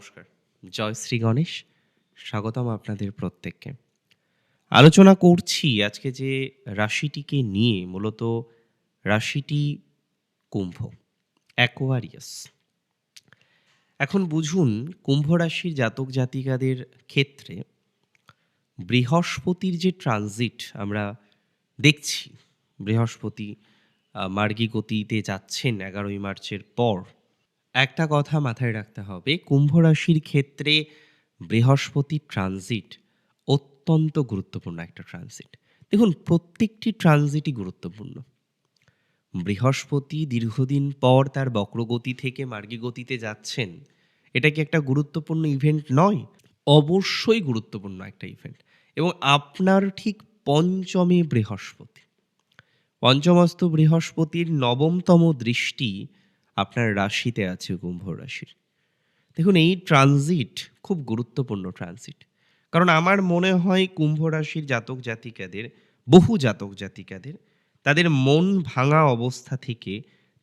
নমস্কার। জয় শ্রী গণেশ, স্বাগতম আপনাদের প্রত্যেককে। আলোচনা করছি আজকে যে রাশিটিকে নিয়ে, মূলত রাশিটি কুম্ভ অ্যাকোয়ারিয়াস এখন বুঝুন, কুম্ভ রাশির জাতক জাতিকাদের ক্ষেত্রে বৃহস্পতির যে ট্রানজিট আমরা দেখছি, বৃহস্পতি মার্গী গতিতে যাচ্ছেন এগারোই মার্চের পর একটা কথা মাথায় রাখতে হবে, কুম্ভ রাশির ক্ষেত্রে বৃহস্পতি ট্রানজিট অত্যন্ত গুরুত্বপূর্ণ একটা ট্রানজিট দেখুন, প্রত্যেকটি ট্রানজিটই গুরুত্বপূর্ণ। বৃহস্পতি দীর্ঘদিন পর তার বক্রগতি থেকে মার্গী গতিতে যাচ্ছেন, এটা কি একটা গুরুত্বপূর্ণ ইভেন্ট নয়? অবশ্যই গুরুত্বপূর্ণ একটা ইভেন্ট এবং আপনার ঠিক পঞ্চমে বৃহস্পতি। পঞ্চমস্ত বৃহস্পতির নবমতম দৃষ্টি আপনার রাশিতে আছে কুম্ভ রাশির। দেখুন, এই ট্রানজিট খুব গুরুত্বপূর্ণ ট্রানজিট কারণ আমার মনে হয় কুম্ভ রাশির জাতক জাতিকাদের, বহু জাতক জাতিকাদের, তাদের মন ভাঙা অবস্থা থেকে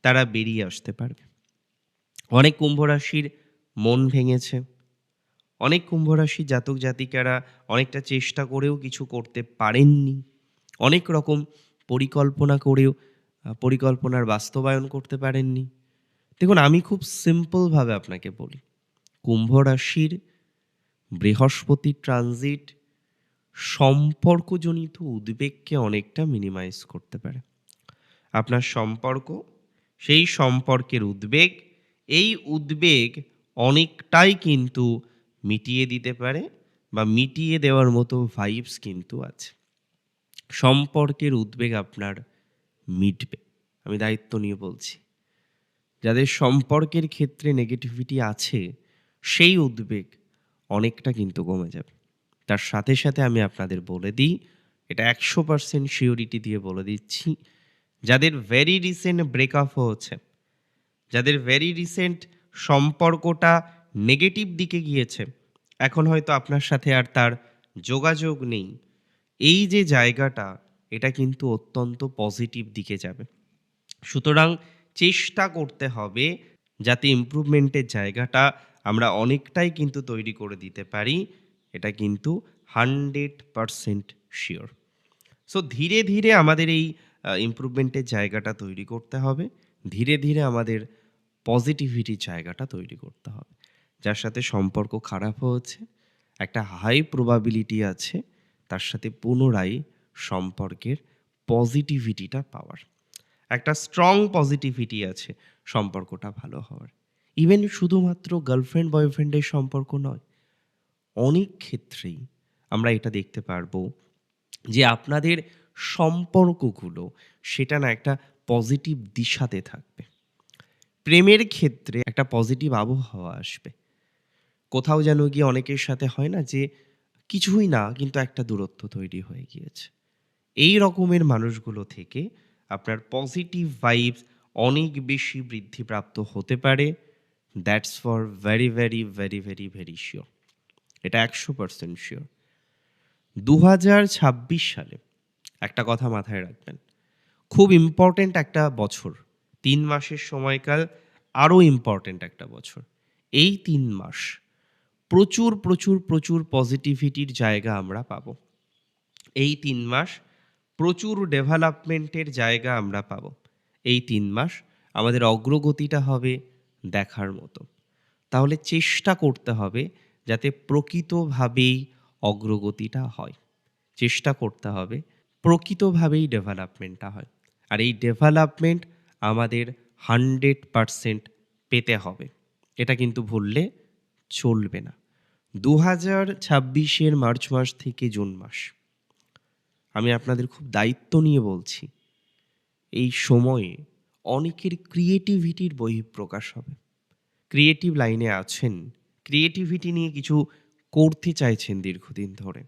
তারা বেরিয়ে আসতে পারবে। অনেক কুম্ভ রাশির মন ভেঙেছে। অনেক কুম্ভ রাশির জাতক জাতিকারা অনেকটা চেষ্টা করেও কিছু করতে পারেননি। অনেক রকম পরিকল্পনা করেও পরিকল্পনার বাস্তবায়ন করতে পারেননি। দেখুন, আমি খুব সিম্পলভাবে আপনাকে বলি। কুম্ভ রাশির বৃহস্পতি ট্রানজিট সম্পর্কজনিত উদ্বেগকে অনেকটা মিনিমাইজ করতে পারে। আপনার সম্পর্ক, সেই সম্পর্কের উদ্বেগ, এই উদ্বেগ অনেকটাই কিন্তু মিটিয়ে দিতে পারে বা মিটিয়ে দেওয়ার মতো ভাইবস কিন্তু আছে। সম্পর্কের উদ্বেগ আপনার মিটবে, আমি দায়িত্ব নিয়ে বলছি। যাদের সম্পর্কের ক্ষেত্রে নেগেটিভিটি আছে, সেই উদ্বেগ অনেকটা কিন্তু কমে যাবে। তার সাথে সাথে আমি আপনাদের বলে দিই, এটা একশো পার্সেন্ট শিওরিটি দিয়ে বলে দিচ্ছি, যাদের ভেরি রিসেন্ট ব্রেকআপ হয়েছে, যাদের ভেরি রিসেন্ট সম্পর্কটা নেগেটিভ দিকে গিয়েছে, এখন হয়তো আপনার সাথে আর তার যোগাযোগ নেই। এই যে জায়গাটা, এটা কিন্তু অত্যন্ত পজিটিভ দিকে যাবে। সুতরাং চেষ্টা করতে হবে যাতে ইমপ্রুভমেন্টের জায়গাটা আমরা অনেকটাই কিন্তু তৈরি করে দিতে পারি। এটা কিন্তু হান্ড্রেড পারসেন্ট শিওর সো ধীরে ধীরে আমাদের এই ইমপ্রুভমেন্টের জায়গাটা তৈরি করতে হবে। ধীরে ধীরে আমাদের পজিটিভিটির জায়গাটা তৈরি করতে হবে। যার সাথে সম্পর্ক খারাপ হয়েছে, একটা হাই প্রবাবিলিটি আছে, তার সাথে পুনরায় সম্পর্কের পজিটিভিটিটা পাওয়ার। একটা স্ট্রং পজিটিভিটি আছে সম্পর্কটা ভালো হওয়ার। ইভেন শুধুমাত্র গার্লফ্রেন্ড বয়ফ্রেন্ডের সম্পর্ক নয়, অনেক ক্ষেত্রেই আমরা এটা দেখতে পারব যে আপনাদের সম্পর্কগুলো সেটা না একটা পজিটিভ দিশাতে থাকবে। প্রেমের ক্ষেত্রে একটা পজিটিভ আবহাওয়া আসবে। কোথাও যেন গিয়ে অনেকের সাথে হয় না যে কিছুই না, কিন্তু একটা দূরত্ব তৈরি হয়ে গিয়েছে। এই রকমের মানুষগুলো থেকে আপনার পজিটিভ ভাইবস অনেক বেশি বৃদ্ধিপ্রাপ্ত হতে পারে। That's for very very very very very sure এটা একশো পার্সেন্ট শিওর দু হাজার ছাব্বিশ সালে একটা কথা মাথায় রাখবেন। খুব ইম্পর্ট্যান্ট একটা বছর। তিন মাসের সময়কাল আরও ইম্পর্ট্যান্ট একটা বছর। এই তিন মাস প্রচুর প্রচুর প্রচুর পজিটিভিটির জায়গা আমরা পাবো। এই তিন মাস প্রচুর ডেভেলপমেন্টের জায়গা আমরা পাবো। এই তিন মাস আমাদের অগ্রগতিটা হবে দেখার মতো। তাহলে চেষ্টা করতে হবে যাতে প্রকৃতভাবেই অগ্রগতিটা হয়। চেষ্টা করতে হবে প্রকৃতভাবেই ডেভেলপমেন্টটা হয়। আর এই ডেভেলপমেন্ট আমাদের হান্ড্রেড পারসেন্ট পেতে হবে। এটা কিন্তু ভুললে চলবে না। দু হাজার ছাব্বিশের মার্চ মাস থেকে জুন মাস। আমি আপনাদের খুব দায়িত্ব নিয়ে বলছি, এই সময়ে অনেকের ক্রিয়েটিভিটির বহিঃপ্রকাশ হবে। ক্রিয়েটিভ লাইনে আছেন ক্রিয়েটিভিটি নিয়ে কিছু করতে চাইছেন দীর্ঘদিন ধরে।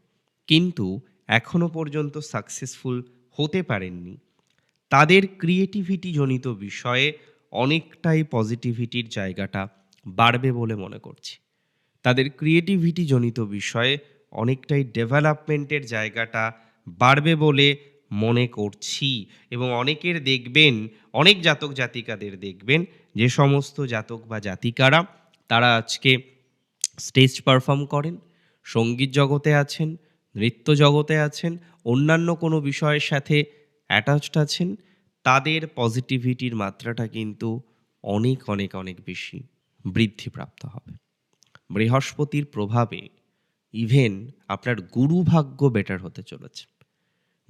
কিন্তু এখনও পর্যন্ত সাকসেসফুল হতে পারেননি। তাদের ক্রিয়েটিভিটি জনিত বিষয়ে অনেকটাই পজিটিভিটির জায়গাটা বাড়বে বলে মনে করছি। তাদের ক্রিয়েটিভিটি জনিত বিষয়ে অনেকটাই ডেভেলপমেন্টের জায়গাটা বাড়বে বলে মনে করছি। এবং অনেকের দেখবেন, অনেক জাতক জাতিকাদের দেখবেন, যে সমস্ত জাতক বা জাতিকারা তারা আজকে স্টেজ পারফর্ম করেন, সংগীত জগতে আছেন, নৃত্য জগতে আছেন, অন্যান্য কোনো বিষয়ের সাথে অ্যাটাচড আছেন, তাদের পজিটিভিটির মাত্রাটা কিন্তু অনেক অনেক অনেক বেশি বৃদ্ধিপ্রাপ্ত হবে। বৃহস্পতির প্রভাবে ইভেন আপনার গুরু ভাগ্য বেটার হতে চলেছে।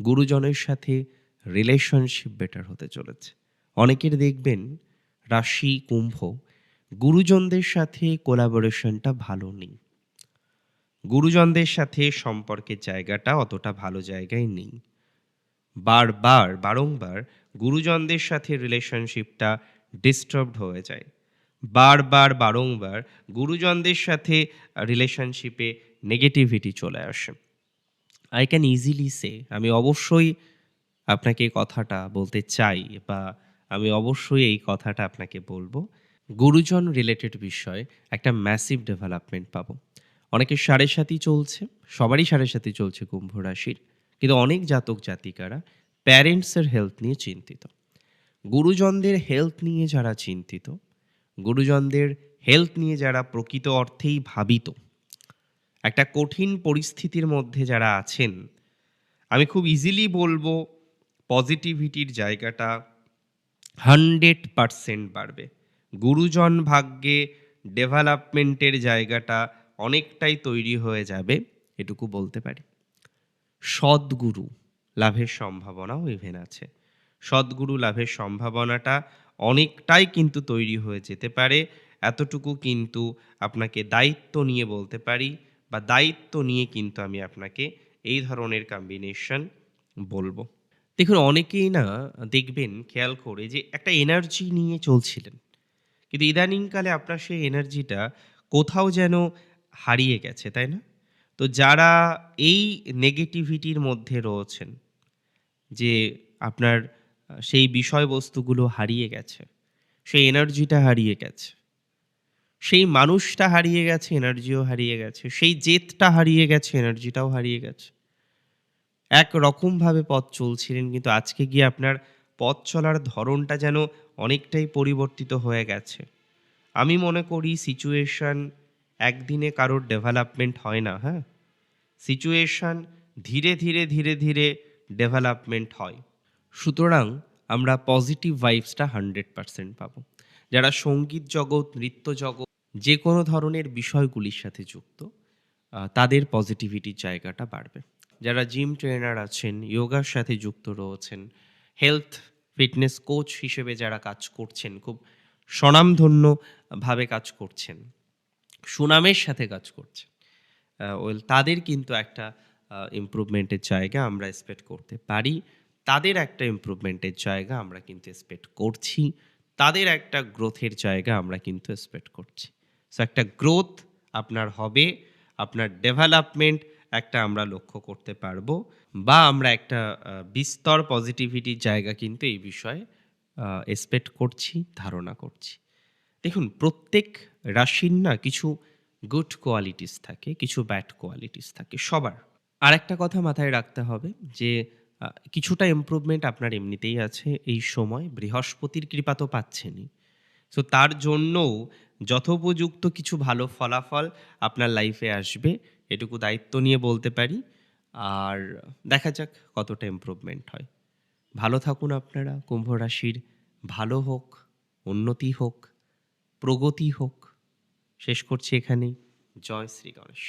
গুরুজনের সাথে রিলেশনশিপ বেটার হতে চলেছে। অনেকের দেখবেন রাশি, কুম্ভ গুরুজনদের সাথে কোলাবোরেশনটা ভালো নেই। গুরুজনদের সাথে সম্পর্কের জায়গাটা অতটা ভালো জায়গায় নেই। বারবার, বারংবার গুরুজনদের সাথে রিলেশনশিপটা ডিস্টার্বড হয়ে যায়। বারবার, বারংবার গুরুজনদের সাথে রিলেশনশিপে নেগেটিভিটি চলে আসে। আই ক্যান ইজিলি সে আমি অবশ্যই আপনাকে এই কথাটা বলতে চাই বা আমি অবশ্যই এই কথাটা আপনাকে বলব। গুরুজন রিলেটেড বিষয়ে, একটা ম্যাসিভ ডেভেলপমেন্ট পাবো। অনেকের সাড়ে সাথী চলছে, সবারই সাড়ে সাথী চলছে কুম্ভ রাশির, কিন্তু অনেক জাতক জাতিকারা প্যারেন্টসের হেলথ নিয়ে চিন্তিত। গুরুজনদের হেলথ নিয়ে যারা চিন্তিত, গুরুজনদের হেলথ নিয়ে যারা প্রকৃত অর্থেই ভাবিত একটা কঠিন পরিস্থিতির মধ্যে যারা আছেন, আমি খুব ইজিলি বলব পজিটিভিটির জায়গাটা হান্ড্রেড পারসেন্ট বাড়বে। গুরুজন ভাগ্যে ডেভেলপমেন্টের জায়গাটা অনেকটাই তৈরি হয়ে যাবে, এটুকু বলতে পারি। সদ্গুরু লাভের সম্ভাবনাও ইভেন আছে। সদ্গুরু লাভের সম্ভাবনাটা অনেকটাই কিন্তু তৈরি হয়ে যেতে পারে। এতটুকু কিন্তু আপনাকে দায়িত্ব নিয়ে বলতে পারি বা দায়িত্ব নিয়ে কিন্তু আমি আপনাকে এই ধরনের কম্বিনেশন বলব। দেখুন, অনেকেই না দেখবেন, খেয়াল করে যে একটা এনার্জি নিয়ে চলছিলেন। কিন্তু ইদানিংকালে আপনার সেই এনার্জিটা কোথাও যেন হারিয়ে গেছে, তাই না? তো যারা এই নেগেটিভিটির মধ্যে রয়েছেন, যে আপনার সেই বিষয়বস্তুগুলো হারিয়ে গেছে, সেই এনার্জিটা হারিয়ে গেছে সেই মানুষটা হারিয়ে গেছে, এনার্জিও হারিয়ে গেছে, সেই জেদটা হারিয়ে গেছে, এনার্জিটাও হারিয়ে গেছে। এক রকমভাবে পথ চলছিলেন, কিন্তু আজকে গিয়ে আপনার পথ চলার ধরনটা যেন অনেকটাই পরিবর্তিত হয়ে গেছে। আমি মনে করি সিচুয়েশন একদিনে কারোর ডেভেলপমেন্ট হয় না হ্যাঁ? সিচুয়েশন ধীরে ধীরে ধীরে ধীরে ডেভেলপমেন্ট হয়। সুতরাং আমরা পজিটিভ ভাইবসটা হান্ড্রেড পারসেন্ট পাবো। যারা সংগীত জগৎ, নৃত্য জগৎ যে কোনো ধরনের বিষয়গুলির সাথে যুক্ত তাদের পজিটিভিটির জায়গাটা বাড়বে। যারা জিম ট্রেনার আছেন যোগার সাথে যুক্ত রয়েছেন হেলথ ফিটনেস কোচ হিসেবে যারা কাজ করছেন, খুব স্বনামধন্যভাবে কাজ করছেন, সুনামের সাথে কাজ করছেন ওয়েল তাদের কিন্তু একটা ইমপ্রুভমেন্টের জায়গা আমরা এক্সপেক্ট করতে পারি। তাদের একটা ইমপ্রুভমেন্টের জায়গা আমরা কিন্তু এক্সপেক্ট করছি। তাদের একটা গ্রোথের জায়গা আমরা কিন্তু এক্সপেক্ট করছি। সো একটা গ্রোথ আপনার হবে, আপনার ডেভেলপমেন্ট একটা আমরা লক্ষ্য করতে পারব, বা আমরা একটা বিস্তর পজিটিভিটির জায়গা কিন্তু এই বিষয়ে এক্সপেক্ট করছি, ধারণা করছি। দেখুন, প্রত্যেক রাশির না কিছু গুড কোয়ালিটিস থাকে, কিছু ব্যাড কোয়ালিটিস থাকে, সবার। আর একটা কথা মাথায় রাখতে হবে যে কিছুটা ইমপ্রুভমেন্ট আপনার এমনিতেই আছে এই সময়, বৃহস্পতির কৃপা তো পাচ্ছেনই। সো তার জন্যও যথোপযুক্ত কিছু ভালো ফলাফল আপনার লাইফে আসবে, এটুকু দায়িত্ব নিয়ে বলতে পারি। আর দেখা যাক কতটা ইম্প্রুভমেন্ট হয়। ভালো থাকুন আপনারা, কুম্ভ রাশির ভালো হোক, উন্নতি হোক, প্রগতি হোক। শেষ করছি এখানেই। জয় শ্রী গণেশ।